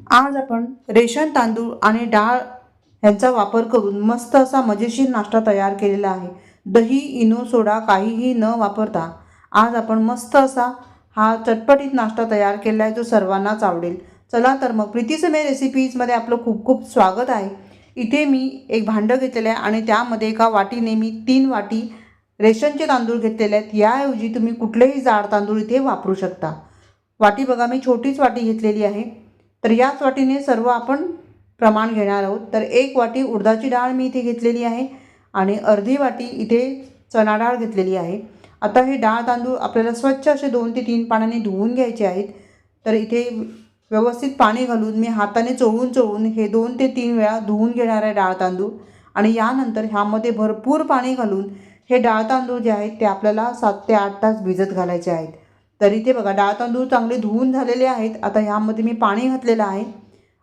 आज आपण रेशन तांदूळ आणि डाळ यांचा वापर करून मस्त असा मजेशीर नाश्ता तयार केलेला आहे. दही इनो सोडा काहीही न वापरता आज आपण मस्त असा हा चटपटीत नाश्ता तयार केला आहे जो सर्वांनाच आवडेल. चला तर मग प्रीतीसमय रेसिपीजमध्ये आपलं खूप खूप स्वागत आहे. इथे मी एक भांडं घेतलेलं आहे आणि त्यामध्ये एका वाटीने मी तीन वाटी रेशनचे तांदूळ घेतलेले आहेत. याऐवजी तुम्ही कुठलेही जाड तांदूळ इथे वापरू शकता. वाटी बघा मी छोटीच वाटी घेतलेली आहे. तर याच वाटीने सर्व आपण प्रमाण घेणार आहोत. तर एक वाटी उडदाची डाळ मी इथे घेतलेली आहे आणि अर्धी वाटी इथे चणा डाळ घेतलेली आहे. आता हे डाळ तांदूळ आपल्याला स्वच्छ असे दोन ते तीन पाण्याने धुवून घ्यायचे आहेत. तर इथे व्यवस्थित पाणी घालून मी हाताने चोळून चोळून हे दोन ते तीन वेळा धुवून घेणार आहे डाळ तांदूळ. आणि यानंतर ह्यामध्ये भरपूर पाणी घालून हे डाळ तांदूळ जे आहेत ते आपल्याला सात ते आठ तास भिजत घालायचे आहेत. तर इथे बघा डाळ तांदूळ चांगले धुवून झालेले आहेत. आता ह्यामध्ये मी पाणी घातलेलं आहे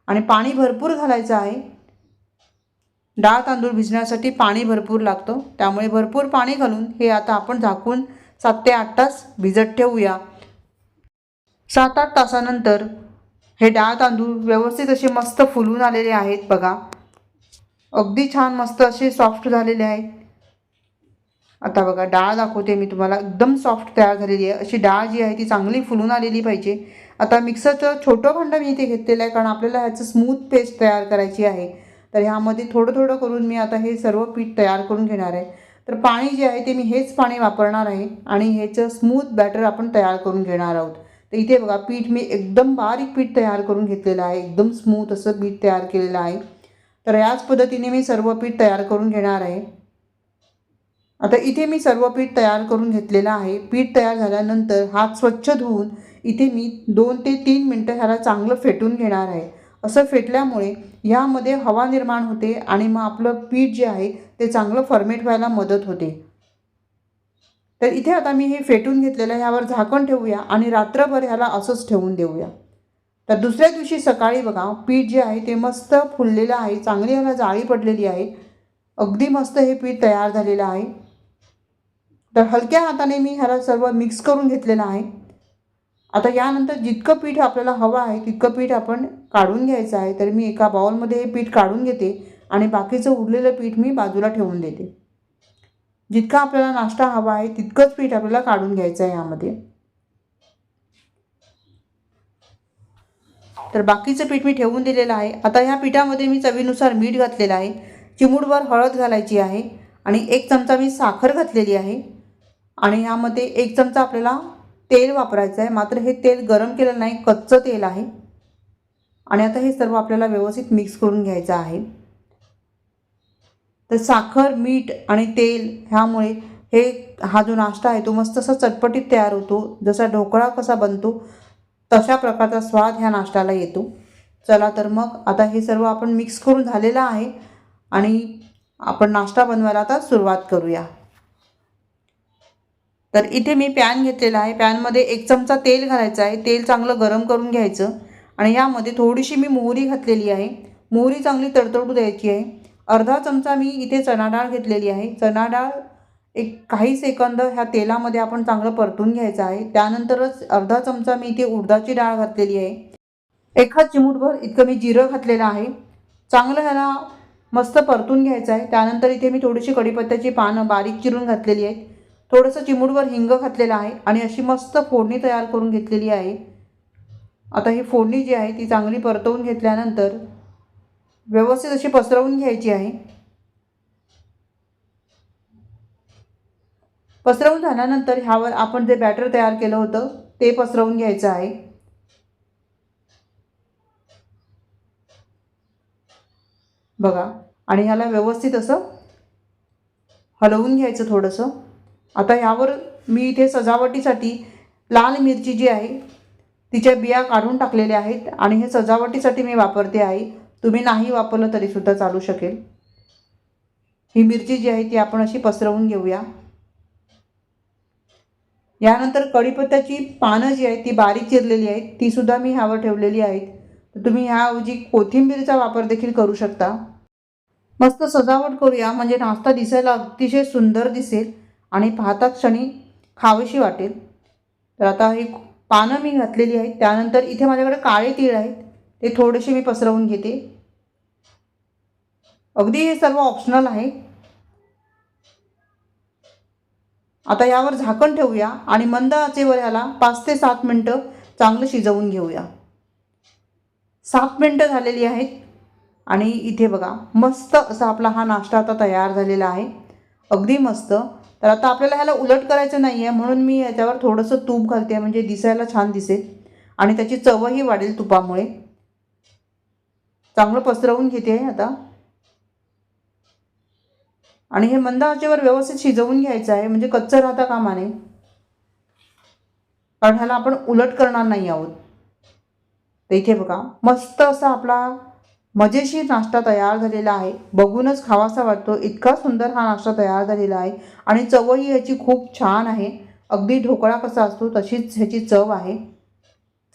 आणि पाणी भरपूर घालायचं आहे. डाळ तांदूळ भिजण्यासाठी पाणी भरपूर लागतो. त्यामुळे भरपूर पाणी घालून हे आता आपण झाकून सात ते आठ तास भिजत ठेवूया. सात आठ तासानंतर हे डाळ तांदूळ व्यवस्थित असे मस्त फुलून आलेले आहेत बघा. अगदी छान मस्त असे सॉफ्ट झालेले आहेत. आता बघा डाळ दाखवते मी तुम्हाला. एकदम सॉफ्ट तयार झालेली आहे. अशी डाळ जी आहे ती चांगली फुलून आलेली पाहिजे. आता मिक्सरचं छोटं भांडं मी इथे घेतलेलं आहे कारण आपल्याला ह्याचं स्मूथ पेस्ट तयार करायची आहे. तर ह्यामध्ये थोडं थोडं करून मी आता हे सर्व पीठ तयार करून घेणार आहे. तर पाणी जे आहे ते मी हेच पाणी वापरणार आहे आणि ह्याचं स्मूथ बॅटर आपण तयार करून घेणार आहोत. तर इथे बघा पीठ मी एकदम बारीक पीठ तयार करून घेतलेलं आहे. एकदम स्मूथ असं पीठ तयार केलेलं आहे. तर याच पद्धतीने मी सर्व पीठ तयार करून घेणार आहे. आता इथे मी सर्व पीठ तयार करून घेतलेलं आहे. पीठ तयार झाल्यानंतर हात स्वच्छ धुवून इथे मी दोन ते तीन मिनटं ह्याला चांगलं फेटून घेणार आहे. असं फेटल्यामुळे ह्यामध्ये हवा निर्माण होते आणि मग आपलं पीठ जे आहे ते चांगलं फर्मेट व्हायला मदत होते. तर इथे आता मी हे फेटून घेतलेलं आहे. ह्यावर झाकण ठेवूया आणि रात्रभर ह्याला असंच ठेवून देऊया. तर दुसऱ्या दिवशी सकाळी बघा पीठ जे आहे ते मस्त फुललेलं आहे. चांगली ह्याला जाळी पडलेली आहे. अगदी मस्त हे पीठ तयार झालेलं आहे. तर हलक्या हाताने मी ह्याला सर्व मिक्स करून घेतलेलं आहे. आता यानंतर जितकं पीठ आपल्याला हवं आहे तितकं पीठ आपण काढून घ्यायचं आहे. तर मी एका बाउलमध्ये हे पीठ काढून घेते आणि बाकीचं उरलेलं पीठ मी बाजूला ठेवून देते. जितका आपल्याला नाश्ता हवा आहे तितकंच पीठ आपल्याला काढून घ्यायचं आहे यामध्ये. तर बाकीचं पीठ मी ठेवून दिलेलं आहे. आता ह्या पिठामध्ये मी चवीनुसार मीठ घातलेलं आहे. चिमूडवर हळद घालायची आहे आणि एक चमचा मी साखर घातलेली आहे. आणि ह्यामध्ये एक चमचा आपल्याला तेल वापरायचं आहे. मात्र हे तेल गरम केलेलं नाही कच्चं तेल आहे. आणि आता हे सर्व आपल्याला व्यवस्थित मिक्स करून घ्यायचं आहे. तर साखर मीठ आणि तेल ह्यामुळे हे हा जो नाश्ता आहे तो मस्त असा चटपटीत तयार होतो. जसा ढोकळा कसा बनतो तशा प्रकारचा स्वाद ह्या नाश्त्याला येतो. चला तर मग आता हे सर्व आपण मिक्स करून झालेलं आहे. आणि आपण नाश्ता बनवायला आता सुरुवात करूया. तर इथे मी पॅन घेतलेला आहे. पॅनमध्ये एक चमचा तेल घालायचं आहे. तेल चांगलं गरम करून घ्यायचं. आणि यामध्ये थोडीशी मी मोहरी घातलेली आहे. मोहरी चांगली तडतडू द्यायची आहे. अर्धा चमचा मी इथे चणा डाळ घेतलेली आहे. चणा डाळ एक काही सेकंद ह्या तेलामध्ये आपण चांगलं परतून घ्यायचं आहे. त्यानंतरच अर्धा चमचा मी इथे उडदाची डाळ घातलेली आहे. एखाद चिमूटभर इतकं मी जिरं घातलेलं आहे. चांगलं ह्याला मस्त परतून घ्यायचं आहे. त्यानंतर इथे मी थोडीशी कढीपत्त्याची पानं बारीक चिरून घातलेली आहेत. थोडंसं चिमूटभर हिंग घातलेलं आहे आणि अशी मस्त फोडणी तयार करून घेतलेली आहे. आता ही फोडणी जी आहे ती चांगली परतवून घेतल्यानंतर व्यवस्थित अशी पसरवून घ्यायची आहे. पसरवून झाल्यानंतर ह्यावर आपण जे बॅटर तयार केलं होतं ते पसरवून घ्यायचं आहे. बघा आणि ह्याला व्यवस्थित असं हलवून घ्यायचं थोडंसं. आता ह्यावर मी इथे सजावटीसाठी लाल मिरची जी आहे तिच्या बिया काढून टाकलेल्या आहेत आणि हे सजावटीसाठी मी वापरते आहे. तुम्ही नाही वापरलं तरीसुद्धा चालू शकेल. ही मिरची जी आहे ती आपण अशी पसरवून घेऊया. यानंतर कढीपत्त्याची पानं जी आहेत ती बारीक चिरलेली आहेत. तीसुद्धा मी ह्यावर ठेवलेली आहेत. तर तुम्ही ह्याऐवजी कोथिंबीरचा वापर देखील करू शकता. मस्त सजावट करूया. म्हणजे नाश्ता दिसायला अतिशय सुंदर दिसेल. आणि पाहता क्षणी खावीशी वाटेल. तर आता ही पानं मी घातलेली आहेत. त्यानंतर इथे माझ्याकडे काळे तीळ आहेत. ते थोडेसे मी पसरवून घेते. अगदी हे सर्व ऑप्शनल आहे. आता यावर झाकण ठेवूया आणि मंद आचेवर ह्याला पाच ते सात मिनटं चांगलं शिजवून घेऊया. सात मिनटं झालेली आहेत. आणि इथे बघा मस्त असा आपला हा नाश्ता आता तयार झालेला आहे. अगदी मस्त. तर आता आपल्याला ह्याला उलट करायचं नाही आहे म्हणून मी याच्यावर थोडंसं तूप घालते म्हणजे दिसायला छान दिसेल. आणि त्याची चवही वाढेल तुपामुळे. चांगलं पसरवून घेते आता. आणि हे मंद आचेवर व्यवस्थित शिजवून घ्यायचं आहे म्हणजे कच्चं राहता कामा नये. कारण ह्याला आपण उलट करणार नाही आहोत. तर इथे बघा मस्त असा आपला मजेशीर नाश्ता तयार झालेला आहे. बघूनच खावासा वाटतो. इतका सुंदर हा नाश्ता तयार झालेला आहे आणि चवही ह्याची खूप छान आहे. अगदी ढोकळा कसा असतो तशीच ह्याची चव आहे.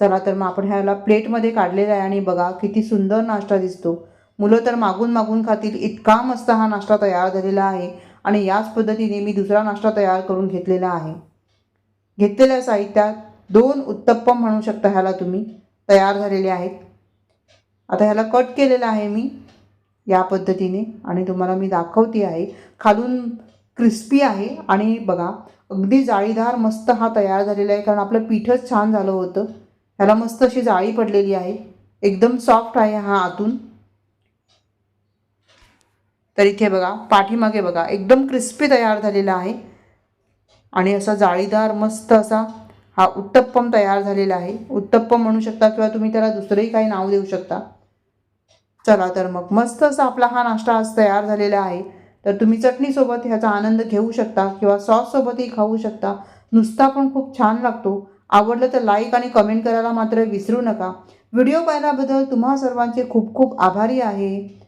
चला तर मग आपण ह्याला प्लेटमध्ये काढलेला आहे आणि बघा किती सुंदर नाश्ता दिसतो. मुलं तर मागून मागून खातील. इतका मस्त हा नाश्ता तयार झालेला आहे आणि याच पद्धतीने मी दुसरा नाश्ता तयार करून घेतलेला आहे. घेतलेल्या साहित्यात दोन उत्तप्पम म्हणू शकता ह्याला तुम्ही. तयार झालेले आहेत. आता ह्याला कट केलेलं आहे मी या पद्धतीने आणि तुम्हाला मी दाखवते आहे. खालून क्रिस्पी आहे आणि बघा अगदी जाळीदार मस्त हा तयार झालेला आहे कारण आपलं पीठच छान झालं होतं. ह्याला मस्त अशी जाळी पडलेली आहे. एकदम सॉफ्ट आहे हा आतून. तर इथे बघा पाठीमागे बघा एकदम क्रिस्पी तयार झालेला आहे. आणि असा जाळीदार मस्त असा हा उत्तप्पम तयार झालेला आहे. उत्तप्पम म्हणू शकता किंवा तुम्ही त्याला दुसरंही काही नाव देऊ शकता. चला तर मग. मस्त असा आपला हा नाश्ता आज तयार झालेला आहे. तर तुम्ही चटणीसोबत ह्याचा आनंद घेऊ शकता किंवा सॉससोबतही खाऊ शकता. नुसता पण खूप छान लागतो. आवडलं तर लाईक आणि कमेंट करायला मात्र विसरू नका. व्हिडिओ पाहिल्याबद्दल तुम्हा सर्वांचे खूप खूप आभारी आहे.